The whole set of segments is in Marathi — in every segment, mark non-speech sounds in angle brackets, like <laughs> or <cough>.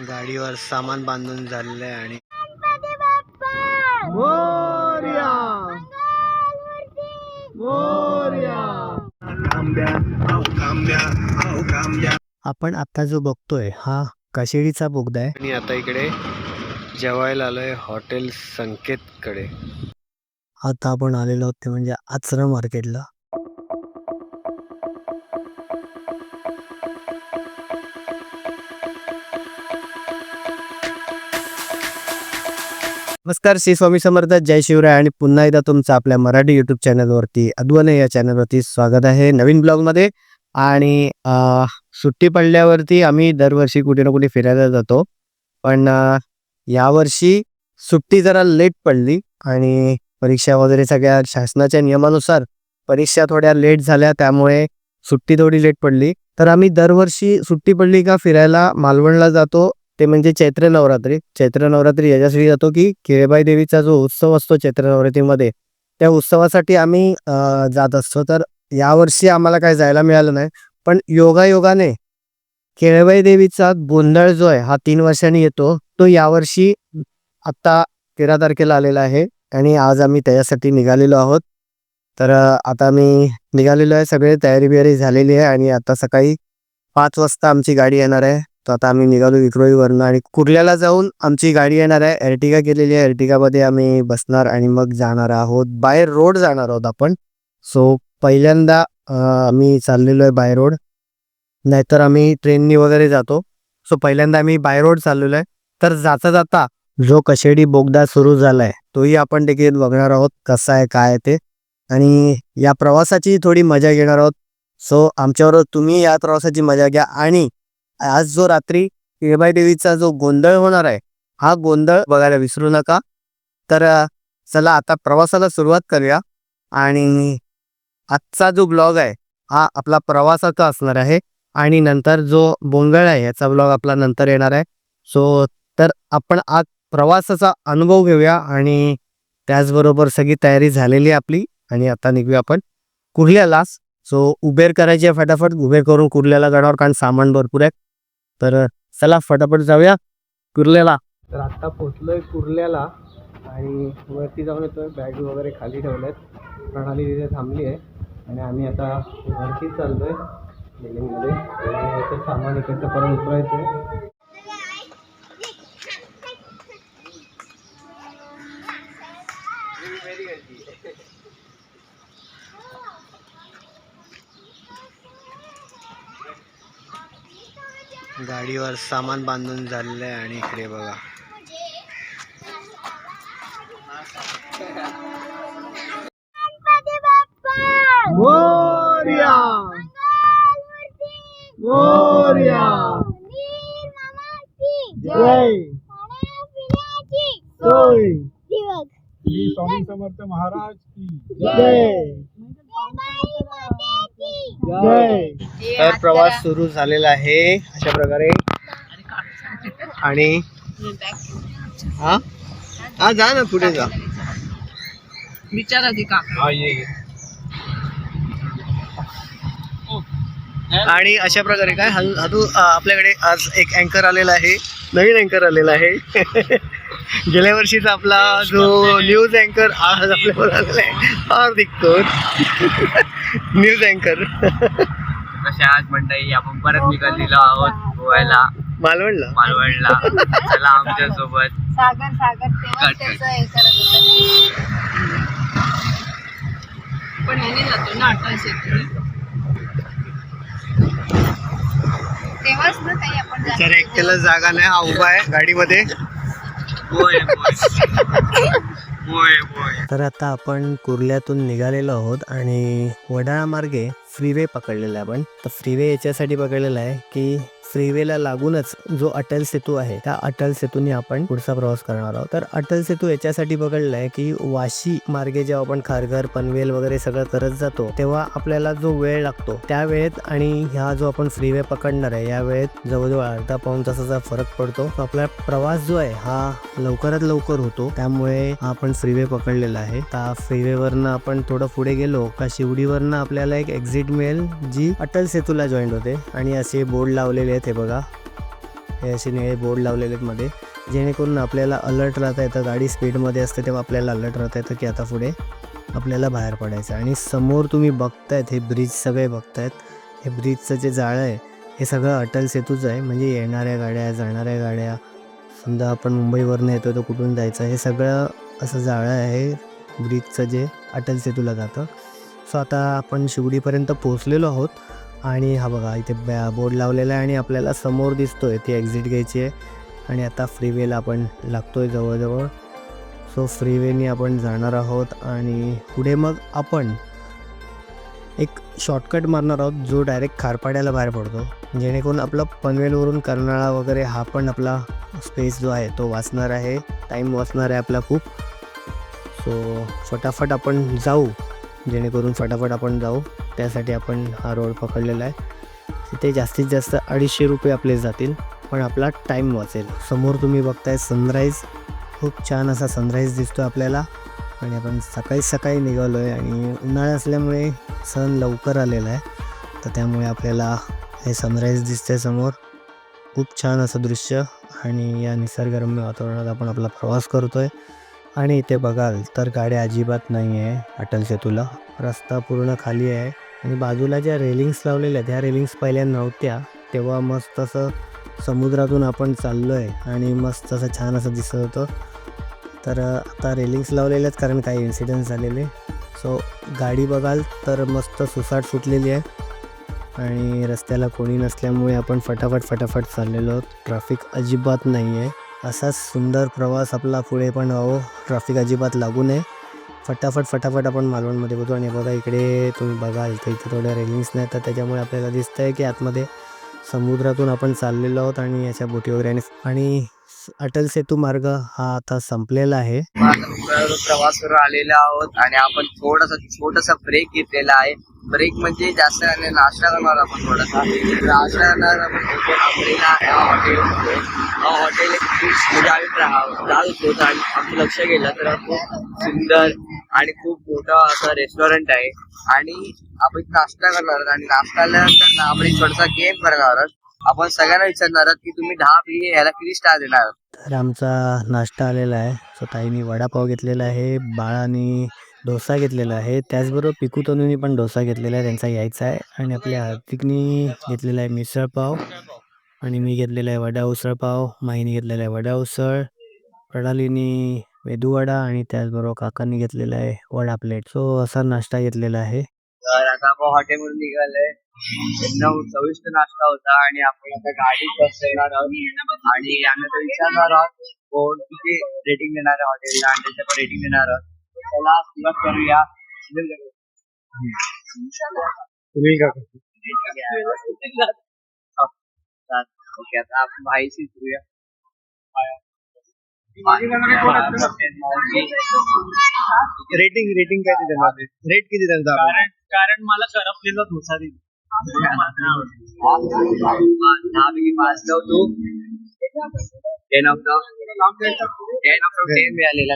गाडीवर सामान बांधून झालेलं आहे आणि आपण आता जो बघतोय हा काशिडीचा बोगदा आहे. आणि आता इकडे जेवायला आलोय हॉटेल संकेत कडे आता आपण आलेलो आहोत ते म्हणजे आचरा मार्केटला. नमस्कार श्री स्वामी समर्थ जय शिवराय आणि पुन्हा एकदा तुमचं आपल्या मराठी युट्यूब चॅनलवरती अद्वने या चॅनलवरती स्वागत आहे नवीन ब्लॉगमध्ये. आणि सुट्टी पडल्यावरती आम्ही दरवर्षी कुठे ना कुठे फिरायला जातो. पण यावर्षी सुट्टी जरा लेट पडली आणि परीक्षा वगैरे सगळ्या शासनाच्या नियमानुसार परीक्षा थोड्या लेट झाल्या त्यामुळे सुट्टी थोडी लेट पडली. तर आम्ही दरवर्षी सुट्टी पडली का फिरायला मालवणला जातो. ते म्हणजे चैत्र नवरात्री. चैत्र नवरात्री याच्यासाठी जातो की केळबाई देवीचा जो उत्सव असतो चैत्र नवरात्रीमध्ये त्या उत्सवासाठी आम्ही जात असतो. तर यावर्षी आम्हाला काय जायला मिळालं नाही. पण योगायोगाने केळबाई देवीचा गोंधळ जो आहे हा तीन वर्षांनी येतो. तो यावर्षी आत्ता तेरा तारखेला आलेला आहे आणि आज आम्ही त्याच्यासाठी निघालेलो आहोत. तर आता मी निघालेलो आहे. सगळे तयारी बियारी झालेली आहे आणि आता सकाळी पाच वाजता आमची गाडी येणार आहे. तर आता आम्ही निघालो विक्रोळीवरनं आणि कुर्ल्याला जाऊन आमची गाडी येणार आहे. एर्टिगा केलेली आहे. एर्टिगामध्ये आम्ही बसणार आणि मग जाणार आहोत. बाय रोड जाणार आहोत आपण. सो पहिल्यांदा आम्ही चाललेलो आहे बाय रोड. नाहीतर आम्ही ट्रेननी वगैरे जातो. सो पहिल्यांदा आम्ही बाय रोड चाललेलो आहे. तर जाता जाता जो कशेडी बोगदा सुरू झालाय तोही आपण देखील बघणार आहोत कसा आहे काय आहे ते. आणि या प्रवासाची थोडी मजा घेणार आहोत. सो आमच्याबरोबर तुम्ही या प्रवासाची मजा घ्या. आणि आज जो रात्री केळबाई देवीचा जो गोंधळ होणार आहे हा गोंधळ बघायला विसरू नका. तर चला आता प्रवासाला सुरुवात करूया. आणि आजचा जो ब्लॉग आहे हा आपला प्रवासाचा असणार आहे. आणि नंतर जो बोंगळ आहे याचा ब्लॉग आपला नंतर येणार आहे. सो तर आपण आज प्रवासाचा अनुभव घेऊया. आणि त्याचबरोबर सगळी तयारी झालेली आहे आपली. आणि आता निघूया आपण कुर्ल्यालाच. सो उबेर करायची आहे फटाफट. उबेर करून कुर्ल्याला जाणार कारण सामान भरपूर आहे. तर चला फटाफट जाऊया कुर्ल्याला. तर आता पोचलोय कुर्ल्याला आणि वरती जाऊन येतोय. बॅग वगैरे खाली ठेवल्यात प्रणाली तिथे थांबली आहे. आणि आम्ही आता वरती चाललोय. बिल्डिंगमध्ये आणि सामान इकडचं परत उतरायचं आहे गाडीवर सामान बांधून झालेलं आहे आणि इकडे बघा. मोर्या. मोर्या. जय. सोय श्री स्वामी समर्थ महाराज की जय. जय. तर प्रवास सुरू झालेला आहे अशा प्रकारे. आणि हा? हा जा ना पुढे जा. विचार का हा. आणि अशा प्रकारे काय हल- हातू अ, आपल्याकडे आज एक अँकर आलेला आहे. नवीन अँकर आलेला आहे. <laughs> गेल्या वर्षीचा आपला जो न्यूज अँकर आज आपल्यावर आलेला आहे हार्दिक कोर न्यूज अँकर कशा आज मंडळी आपण परत निघालेलो आहोत गोव्याला. मालवणला. मालवणला. चला आमच्यासोबत सागर सागर. त्याचं हे करत होता. पण ह्याने जातो ना शेती तेव्हाच ना काही आपण जागा नाही हा उभा आहे गाडीमध्ये. तर आता आपण कुर्ल्यातून निघालेलो आहोत आणि वडाळा मार्गे फ्रीवे पकडलेला आहे आपण. तर फ्रीवे याच्यासाठी पकडलेला आहे की फ्रीवेला लागूनच जो अटल सेतू आहे त्या अटल सेतूने आपण पुढचा प्रवास करणार आहोत. तर अटल सेतू याच्यासाठी पकडला आहे की वाशी मार्गे जेव्हा आपण खारघर पनवेल वगैरे सगळं करत जातो तेव्हा आपल्याला जो वेळ लागतो त्या वेळेत आणि ह्या जो आपण फ्रीवे पकडणार आहे या वेळेत जवळजवळ अर्धा पाऊन तासाचा फरक पडतो. आपला प्रवास जो आहे हा लवकरात लवकर होतो. त्यामुळे हा आपण फ्रीवे पकडलेला आहे. त्या फ्रीवे वरनं आपण थोडं पुढे गेलो का शिवडीवरनं आपल्याला एक एक्झिट मिळेल जी अटल सेतूला जॉईंट होते. आणि असे बोर्ड लावलेले आहेत हे बघा. हे असे निळे बोर्ड लावलेले आहेत मध्ये. जेणेकरून आपल्याला अलर्ट राहता येतं गाडी स्पीडमध्ये असते तेव्हा आपल्याला अलर्ट राहता येतं की आता पुढे आपल्याला बाहेर पडायचं आहे. आणि समोर तुम्ही बघतायत हे ब्रिज सगळे बघतायत. हे ब्रिजचं जे जाळं आहे हे सगळं अटल सेतूचं आहे. म्हणजे येणाऱ्या गाड्या जाणाऱ्या गाड्या समजा आपण मुंबईवरनं येतो तर कुठून जायचं हे सगळं असं जाळं आहे ब्रिजचं जे अटल सेतूला जातं. सो आता आपण शिवडीपर्यंत पोहोचलेलो आहोत. आणि हा बघा इथे बॅ बोर्ड लावलेला आहे आणि आपल्याला समोर दिसतोय ती एक्झिट घ्यायची आहे. आणि आता फ्रीवेला आपण लागतो आहे जवळजवळ. सो फ्रीवेनी आपण जाणार आहोत आणि पुढे मग आपण एक शॉर्टकट मारणार आहोत जो डायरेक्ट खारपाड्याला बाहेर पडतो. जेणेकरून आपला पनवेलवरून कर्नाळा वगैरे हा पण आपला स्पेस जो आहे तो वाचणार आहे. टाईम वाचणार आहे आपला खूप. सो फटाफट आपण जाऊ. जेणेकरून फटाफट आपण जाऊ. त्यासाठी आपण हा रोड पकडलेला आहे. तिथे जास्तीत जास्त अडीचशे रुपये आपले जातील पण आपला टाईम वाचेल. समोर तुम्ही बघताय सनराईज खूप छान असा सनराईज दिसतो आपल्याला. आणि आपण सकाळी सकाळी निघालो आहे आणि उन्हाळा असल्यामुळे सण लवकर आलेला आहे. तर त्यामुळे आपल्याला हे सनराईज दिसतंय समोर. खूप छान असं दृश्य. आणि या निसर्गरम्य वातावरणात आपण आपला प्रवास करतो आहे आणि इथे बघाल तर गाड्या अजिबात नाही आहे अटल सेतूला. रस्ता पूर्ण खाली आहे. आणि बाजूला ज्या रेलिंग्स लावलेल्या आहेत ह्या रेलिंग्स पहिल्या नव्हत्या. तेव्हा मस्त असं समुद्रातून आपण चाललो आहे आणि मस्त असं छान असं दिसत होतं. तर आता रेलिंग्स लावलेल्या आहेत कारण काही इन्सिडेंट झालेले. सो गाडी बघाल तर मस्त सुसाट सुटलेली आहे. आणि रस्त्याला कोणी नसल्यामुळे आपण फटाफट फटाफट चाललेलो आहोत. ट्रॅफिक अजिबात नाही आहे असाच सुंदर प्रवास आपला पुढे पण व्हावं ट्रॅफिक अजिबात लागू नये. फटाफट फटाफट आपण मालवणमध्ये बघतो आणि बघा इकडे तुम्ही बघाल तर इथे थोड्या रेलिंग्स नाही तर त्याच्यामुळे आपल्याला दिसतं आहे की आतमध्ये समुद्रातून आपण चाललेलो आहोत आणि याच्या बोटी वगैरे आणि अटल सेतू मार्ग हा आता संपलेला आहे. आता प्रवास करून आलेलो आहोत आणि आपण थोडासा छोटासा ब्रेक घेतलेला आहे. ब्रेक म्हणजे जास्त आणि नाश्ता करणार आपण थोडासा. नाश्ता करणार आपण हॉटेल हा हॉटेल म्हणजे आम्ही जात होतो. आणि आमचं लक्ष गेलं तर खूप सुंदर आणि खूप मोठा असा रेस्टॉरंट आहे. आणि आपण नाश्ता करणार आहोत. आणि नाश्ता आल्यानंतर आपण एक छोटासा गेम करणार आहोत. आपण सगळ्यांना विचारणार आहोत की तुम्ही दहा पैकी ह्याला किती स्टार देणार आहात? तर आमचा नाश्ता आलेला आहे. सो ताईनी वडापाव घेतलेला आहे बाळानी डोसा घेतलेला आहे. त्याचबरोबर पिकू तनूनी पण डोसा घेतलेला आहे त्यांचा यायचा आहे. आणि आपल्या हार्दिकनी घेतलेला आहे मिसळपाव आणि मी घेतलेला आहे वडा उसळ पाव माहीने घेतलेला आहे वडा उसळ प्रणालीनी मेदूवडा आणि त्याचबरोबर काकांनी घेतलेला आहे वडा प्लेट सो असा नाश्ता घेतलेला आहे. तर आता आपण हॉटेलमधून निघालोय. एकदम चविष्ट नाश्ता होता आणि आपण आता गाडीत बसणार आहोत. आणि आम्ही आता विचारणार आहोत कोण किती रेटिंग देणार आहे हॉटेलला आणि त्याच्यावर रेटिंग देणार आहोत. चला सुरुवात करूया. तुम्ही का ओके आता आपण भाईशी करूया. रेटिंग रेटिंग काय देणार? रेट किती त्यांचा कारण कारण मला करपलेला डोसा दिला. दहा पाच तू ten of ten of ten मिळालेला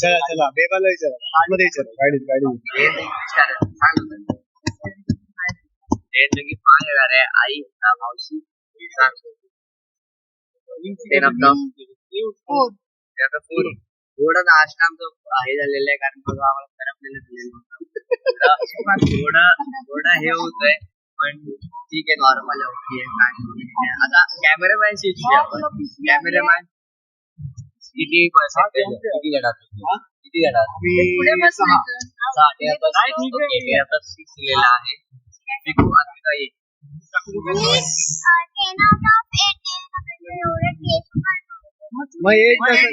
चला चला बेबाला विचारा आतमध्ये विचारा गाडीत गाडी टेन पैकी पाच येणार आहे आई मावशी टेन ऑफ हो आता थोडं नाश्ता आमचं हे झालेलं आहे कारण आम्हाला करपलेलं थोडं थोडं हे होतंय. पण ठीक आहे नॉर्मल ओके आता कॅमेरामॅनशी विचारूया आपण. कॅमेरामॅन किती पर्सेंटेज किती तुम्ही? किती आणि आता मी सिक्स दिलेला आहे. मग एक कसं करायचं?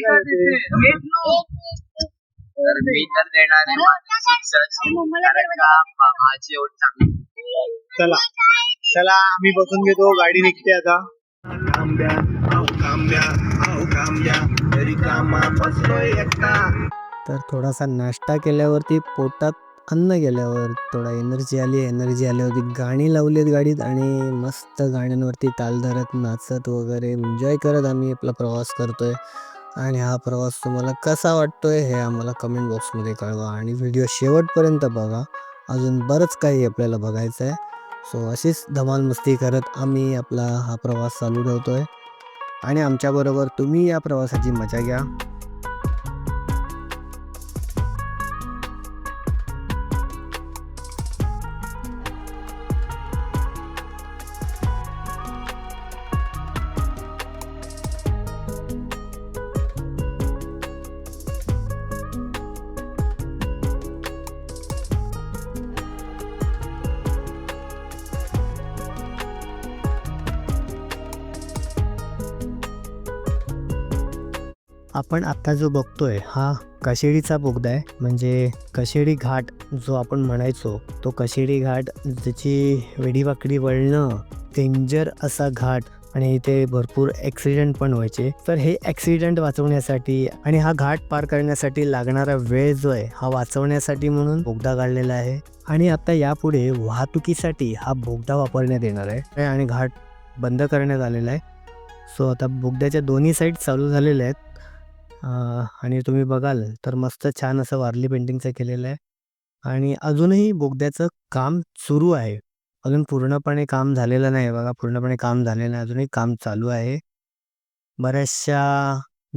तर मी तर देणार आहे. माझी sixच. कारण का? मा- माझी एवढी चांगली चला. चला आम्ही बसून घेतो गाडी निघते आता. तर थोडासा नाश्ता केल्यावरती पोटात अन्न गेल्यावर थोडा एनर्जी आली एनर्जी आल्यावरती गाणी लावलीत गाडीत आणि मस्त गाण्यांवरती ताल धरत नाचत वगैरे एन्जॉय करत आम्ही आपला प्रवास करतोय. आणि हा प्रवास तुम्हाला कसा वाटतोय हे आम्हाला कमेंट बॉक्समध्ये कळवा. आणि व्हिडिओ शेवटपर्यंत बघा. अजून बरंच काही आपल्याला बघायचं आहे. सो अशीच धमाल मस्ती करत आम्ही आपला हा प्रवास चालू ठेवतो आहे आणि आमच्याबरोबर तुम्ही या प्रवासाची मजा घ्या. आपण आत्ता जो बघतोय हा कशेडीचा बोगदा आहे. म्हणजे कशेडी घाट जो आपण म्हणायचो तो कशेडी घाट ज्याची वेडीवाकडी वळणं डेंजर असा घाट आणि इथे भरपूर ॲक्सिडेंट पण व्हायचे. तर हे ॲक्सिडेंट वाचवण्यासाठी आणि हा घाट पार करण्यासाठी लागणारा वेळ जो आहे हा वाचवण्यासाठी म्हणून बोगदा काढलेला आहे. आणि आता यापुढे वाहतुकीसाठी हा बोगदा वापरण्यात येणार आहे. आणि घाट बंद करण्यात आलेला आहे. सो आता बोगद्याच्या दोन्ही साईड चालू झालेल्या आहेत. आणि तुम्ही बघाल तर मस्त छान असं वारली पेंटिंगचं केलेलं आहे. आणि अजूनही बोगद्याचं काम सुरू आहे. अजून पूर्णपणे काम झालेलं नाही बघा पूर्णपणे काम झालेलं नाही. अजूनही काम चालू आहे. बऱ्याचशा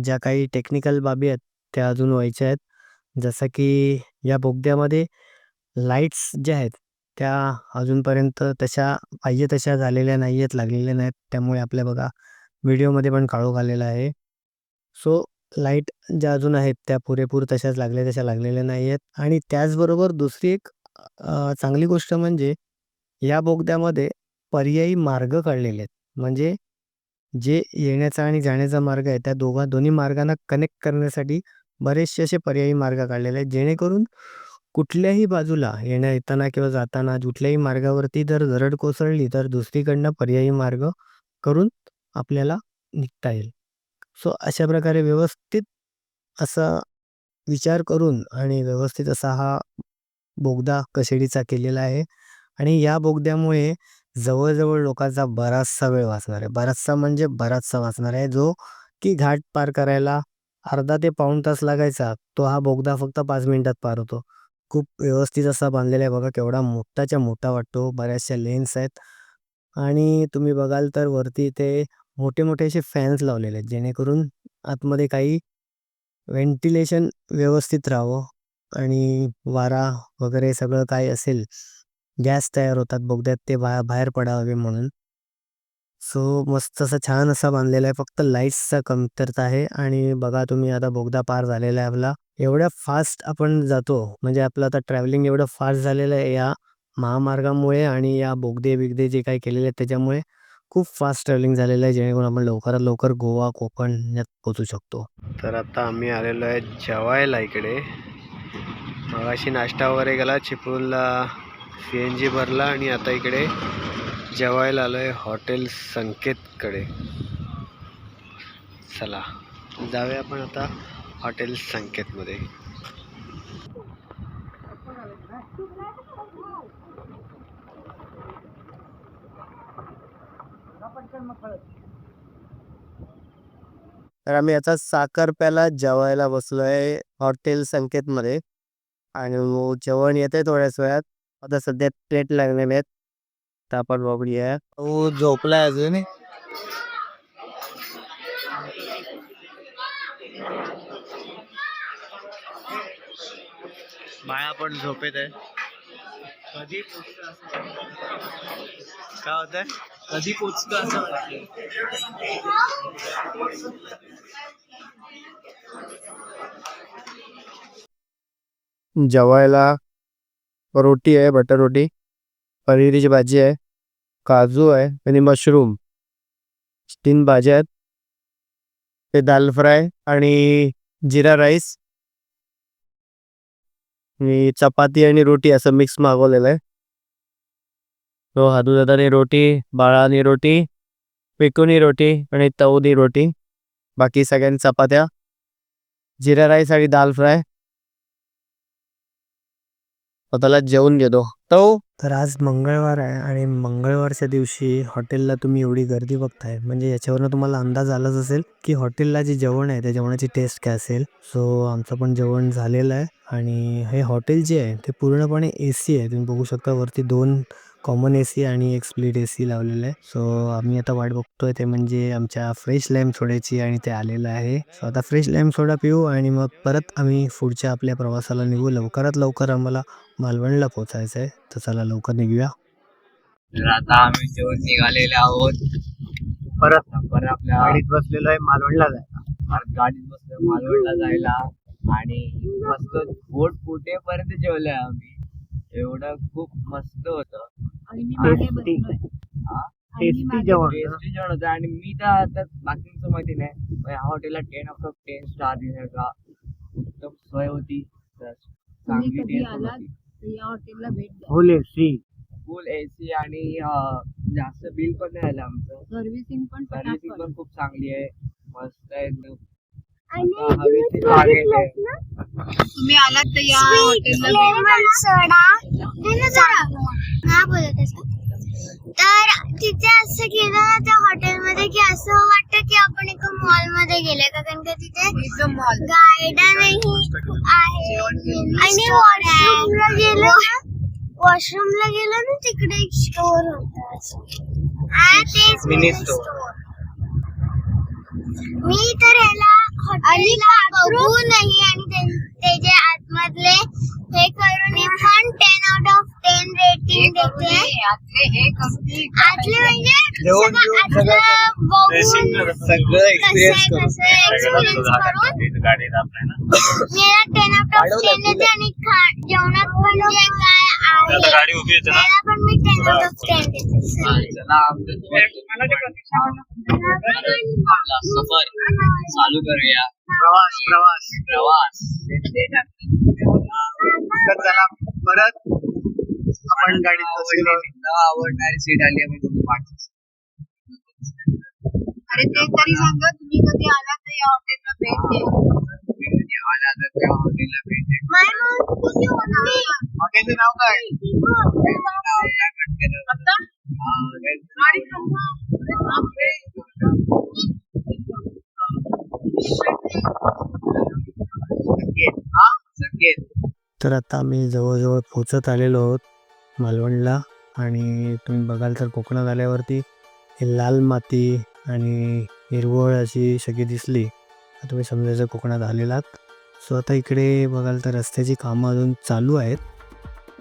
ज्या काही टेक्निकल बाबी आहेत त्या अजून व्हायच्या आहेत. जसं की या बोगद्यामध्ये लाईट्स ज्या आहेत त्या अजूनपर्यंत तशा पाहिजे तशा झालेल्या नाही आहेत लागलेल्या नाहीत त्यामुळे आपल्या बघा व्हिडिओमध्ये पण काळोख आलेला आहे. सो लाइट ज्या अजून आहेत त्या पुरेपूर तशाच लागल्या तशा लागलेल्या नाही आहेत आणि त्याचबरोबर दुसरी एक अ, चांगली गोष्ट म्हणजे या बोगद्यामध्ये पर्यायी मार्ग काढलेले आहेत. म्हणजे जे येण्याचा आणि जाण्याचा मार्ग आहे त्या दोघा दोन्ही मार्गांना कनेक्ट करण्यासाठी बरेचसे असे पर्यायी मार्ग काढलेले आहेत. जेणेकरून कुठल्याही बाजूला येण्या येताना किंवा जाताना कुठल्याही मार्गावरती जर दरड कोसळली तर दुसरीकडनं पर्यायी मार्ग करून आपल्याला निघता येईल. सो अशा प्रकारे व्यवस्थित असा विचार करून आणि व्यवस्थित असा हा बोगदा कशेडीचा केलेला आहे. आणि या बोगद्यामुळे जवळजवळ लोकांचा बराचसा वेळ वाचणार आहे. बराचसा म्हणजे बराचसा वाचणार आहे जो की घाट पार करायला अर्धा ते पाऊण तास लागायचा. तो हा बोगदा फक्त पाच मिनिटात पार होतो. खूप व्यवस्थित असा बांधलेला आहे बघा. केवढा मोठाच्या मोठा वाटतो. बऱ्याचशा लेन्स आहेत. आणि तुम्ही बघाल तर वरती इथे मोठे मोठे असे फॅन्स लावलेले आहेत जेणेकरून आतमध्ये काही व्हेंटिलेशन व्यवस्थित राहावं आणि वारा वगैरे सगळं काय असेल गॅस तयार होतात बोगद्यात ते बा बाहेर पडावे म्हणून. सो मस्त असा छान असा बांधलेला आहे फक्त लाईट्सचा कमतरता आहे आणि बघा तुम्ही आता बोगदा पार झालेला आहे आपला. एवढ्या फास्ट आपण जातो म्हणजे आपलं आता ट्रॅव्हलिंग एवढं फास्ट झालेलं आहे या महामार्गामुळे आणि या बोगदे बिगदे जे काही केलेले आहेत त्याच्यामुळे खूप फास्ट ट्रॅव्हलिंग झालेलं आहे जेणेकरून आपण लवकरात लवकर गोवा कोकण यात पोचू शकतो. तर आता आम्ही आलेलो आहे जेवायला इकडे. मगाशी नाश्ता वगैरे गेला चिपळूणला सी एन जी भरला आणि आता इकडे जेवायला आलो आहे हॉटेल संकेतकडे. चला जाऊया आपण आता हॉटेल संकेतमध्ये. तर आम्ही आता साखरप्याला जेवायला बसलो आहे हॉटेल संकेतमध्ये. आणि मग जेवण येते थोड्याच वेळात. आता सध्या प्लेट लागलेले आहेत. तर आपण बघूया. तो झोपलाय अजून बाळा पण झोपेत आहे. कधी काय होत आहे कधी पोचतं असं वाटतं जेवायला रोटी आहे बटर रोटी पनीरची भाजी आहे काजू आहे आणि मशरूम. तीन भाज्या आहेत. ते दाल फ्राय आणि जिरा राईस. आणि चपाती आणि रोटी असं मिक्स मागवलेलं आहे. तो रोटी बाळानी रोटी पिकुनी रोटी आणि तवनी रोटी. बाकी सगळ्यांनी चपात्या जिरा राईस आणि दाल फ्राय. स्वतःला जेवून घेतो. तो तर आज मंगळवार आहे आणि मंगळवारच्या दिवशी हॉटेलला तुम्ही एवढी गर्दी बघताय. म्हणजे याच्यावरनं तुम्हाला अंदाज आलाच असेल की हॉटेलला जे जेवण आहे त्या जेवणाची टेस्ट काय असेल? सो आमचं पण जेवण झालेलं आहे आणि हे हॉटेल जे आहे ते पूर्णपणे ए सी आहे. तुम्ही बघू शकता वरती दोन कॉमन ए सी आणि एक स्प्लिट ए सी लावलेलं आहे. सो आम्ही आता वाट बघतोय ते म्हणजे आमच्या फ्रेश लॅम सोड्याची आणि ते आलेलं आहे. सो आता फ्रेश लॅम सोडा पिऊ आणि मग परत आम्ही पुढच्या आपल्या प्रवासाला निघू. लवकरात लवकर आम्हाला मालवणला पोचायचं आहे. तर चला लवकर निघूया. तर आता आम्ही जेवण निघालेले आहोत. परत परत आपल्या गाडीत बसलेलो आहे मालवणला जायला. परत गाडीत बसलो मालवणला जायला. आणि मस्त बोट फुटेपर्यंत जेवलोय आम्ही? एवढं खूप मस्त होतं. आणि मी मागे बसलोय. हा? आणि मी मागे जेवण. टेस्टी जेवण होतं. आणि मी तर आता बाकीचं माहिती नाही. पण ह्या हॉटेलला टेन ऑफ टेन स्टार दिले का उत्तम सोय होती. तर तुम्ही चांगली कधी टेस्ट आलात? होती. तर या हॉटेलला भेट द्या. फुल ए सी फुल एसी आणि अं, जास्त बिल पण नाही आलं आमचं. सर्व्हिसिंग पण सर्व्हिसिंग पण खूप चांगली आहे. मस्त आहे. तुम्ही आलात तर या तर तिथे असं गेलं ना त्या हॉटेलमध्ये की असं वाटतं की आपण एका मॉलमध्ये गेले कारण का तिथे एकदम मॉल गार्डन आहे. आणि वॉशरूमला गेलो वॉशरूमला गेलो ना तिकडे एक स्टोर होता असं. हा तेच. मी तर ह्याला हॉटेलला बघूनही आणि ते- त्याचे आतमधले हे करून पण ten out of ten rating देते. आतले म्हणजे जेवण सगळं बिवण सगळं आतलं बघून सगळं कसं एक्सपिरियन्स आहे करून कसं एक्सपिरियन्स करून मी याला टेन आउट ऑफ टेन देते आणि जेवणात पण जे काय आहे पण मी टेन आउट ऑफ टेन देते. आपला सफर चालू करूया. प्रवास प्रवास. प्रवास. तर चला परत आपण गाडीत. न आवडणारी सीट आली आम्ही दोघं पाठ अरे ते तरी सांगा तुम्ही कधी आलात तर या हॉटेलला भेट द्या. आला तर त्या हॉटेलला भेट द्या. माय मग कुठे होणार हॉटेलचं नाव काय? नाव काय तर आता आम्ही जवळजवळ पोचत आलेलो आहोत मालवणला आणि तुम्ही बघाल तर कोकणात आल्यावरती हे लाल माती आणि हिरवळ अशी सगळी दिसली. तुम्ही समजायचं कोकणात आलेलात. सो आता इकडे बघाल तर रस्त्याची कामं अजून चालू आहेत.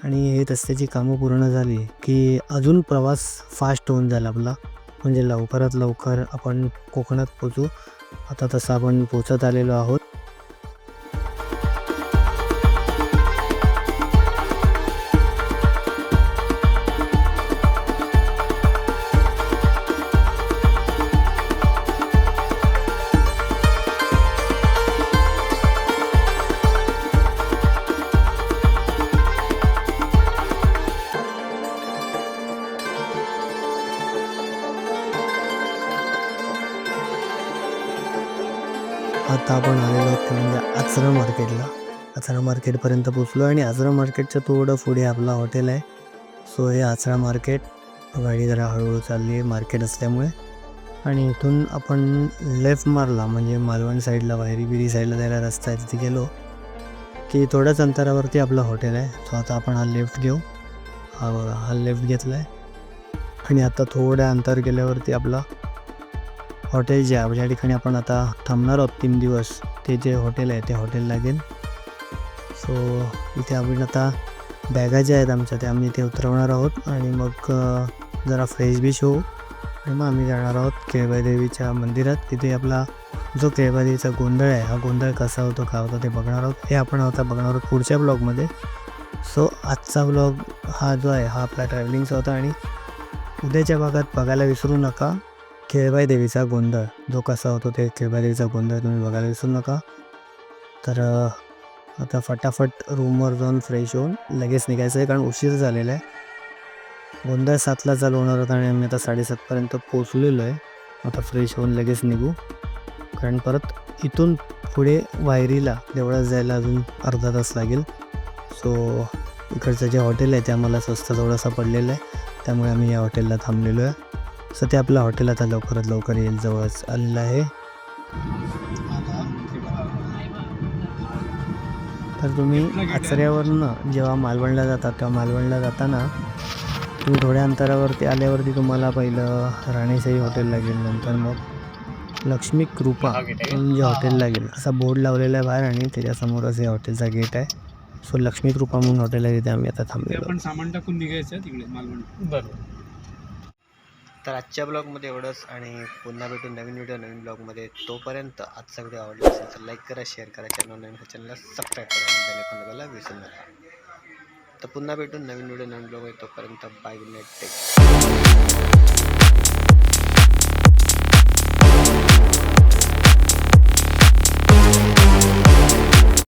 आणि हे रस्त्याची कामं पूर्ण झाली की अजून प्रवास फास्ट होऊन जाईल आपला म्हणजे लवकरात लवकर आपण कोकणात पोचू आता तसं आपण पोचत आलेलो आहोत. आचरा मार्केटपर्यंत पोचलो आणि आचरा मार्केटच्या थोडं पुढे आपला हॉटेल आहे. सो हे आचरा मार्केट. गाडी जरा हळूहळू चालली आहे मार्केट असल्यामुळे. आणि इथून आपण लेफ्ट मारला म्हणजे मालवण साईडला वायरी बिरी साईडला जायला रस्ता आहे तिथे गेलो. की थोड्याच अंतरावरती आपलं हॉटेल आहे. सो आता आपण हा लेफ्ट घेऊ. हा बघा हा लेफ्ट घेतला आहे आणि आता थोड्या अंतर गेल्यावरती आपला हॉटेल जे आहे ज्या ठिकाणी आपण आता थांबणार आहोत तीन दिवस ते जे हॉटेल आहे ते हॉटेल लागेल सो इथे आपण आता बॅगा ज्या आहेत आमच्या त्या आम्ही इथे उतरवणार आहोत. आणि मग जरा फ्रेश बिश होऊ. आणि मग आम्ही जाणार आहोत केळबाई देवीच्या मंदिरात. तिथे आपला जो केळबाई देवीचा गोंधळ आहे हा गोंधळ कसा होतो का होतो ते बघणार आहोत. हे आपण आता बघणार आहोत पुढच्या ब्लॉगमध्ये सो आजचा ब्लॉग हा जो आहे हा आपला ट्रॅव्हलिंगचा होता. आणि उद्याच्या भागात बघायला विसरू नका खेळबाई देवीचा गोंधळ. जो कसा होतो ते खेळबाई देवीचा गोंधळ तुम्ही बघायला विसरू नका. तर आता फटाफट रूमवर जाऊन फ्रेश होऊन लगेच निघायचं आहे कारण उशीर झालेला आहे. गोंधळ सातला चालू होणार होता आणि आम्ही आता साडेसातपर्यंत पोचलेलो आहे. आता फ्रेश होऊन लगेच निघू. कारण परत इथून पुढे वायरीला देवळात जायला अजून अर्धा तास लागेल. सो इकडचं जे हॉटेल आहे ते आम्हाला स्वस्त थोडासा पडलेलं आहे. त्यामुळे आम्ही या हॉटेलला थांबलेलो आहे. सो ते आपलं हॉटेल आता लवकरात लवकर येईल जवळच आलेलं आहे. तर तुम्ही आचऱ्यावरनं जेव्हा मालवणला जाता तेव्हा मालवणला जाताना तुम्ही थोड्या अंतरावरती आल्यावरती तुम्हाला पहिलं राणीसाई हॉटेल लागेल नंतर मग लक्ष्मी कृपा म्हणजे हॉटेल लागेल असा बोर्ड लावलेला आहे बाहेर आणि त्याच्यासमोरच हे हॉटेलचा गेट आहे. सो लक्ष्मी कृपा म्हणून हॉटेल आहे तिथे आम्ही आता ते थांबलेलो. आपण सामान टाकून निघायचं तिकडे मालवण बरोबर. तर आजच्या ब्लॉगमध्ये एवढंच आणि पुन्हा भेटू नवीन व्हिडिओ नवीन ब्लॉगमध्ये. तोपर्यंत आजचा व्हिडिओ आवडला असेल तर लाईक करा शेअर करा चॅनल नवीन चॅनलला सबस्क्राईब करा आणि बेल आयकॉन विसरू नका. तर पुन्हा भेटून नवीन व्हिडिओ नवीन ब्लॉग तोपर्यंत बाय गुड नाईट टेक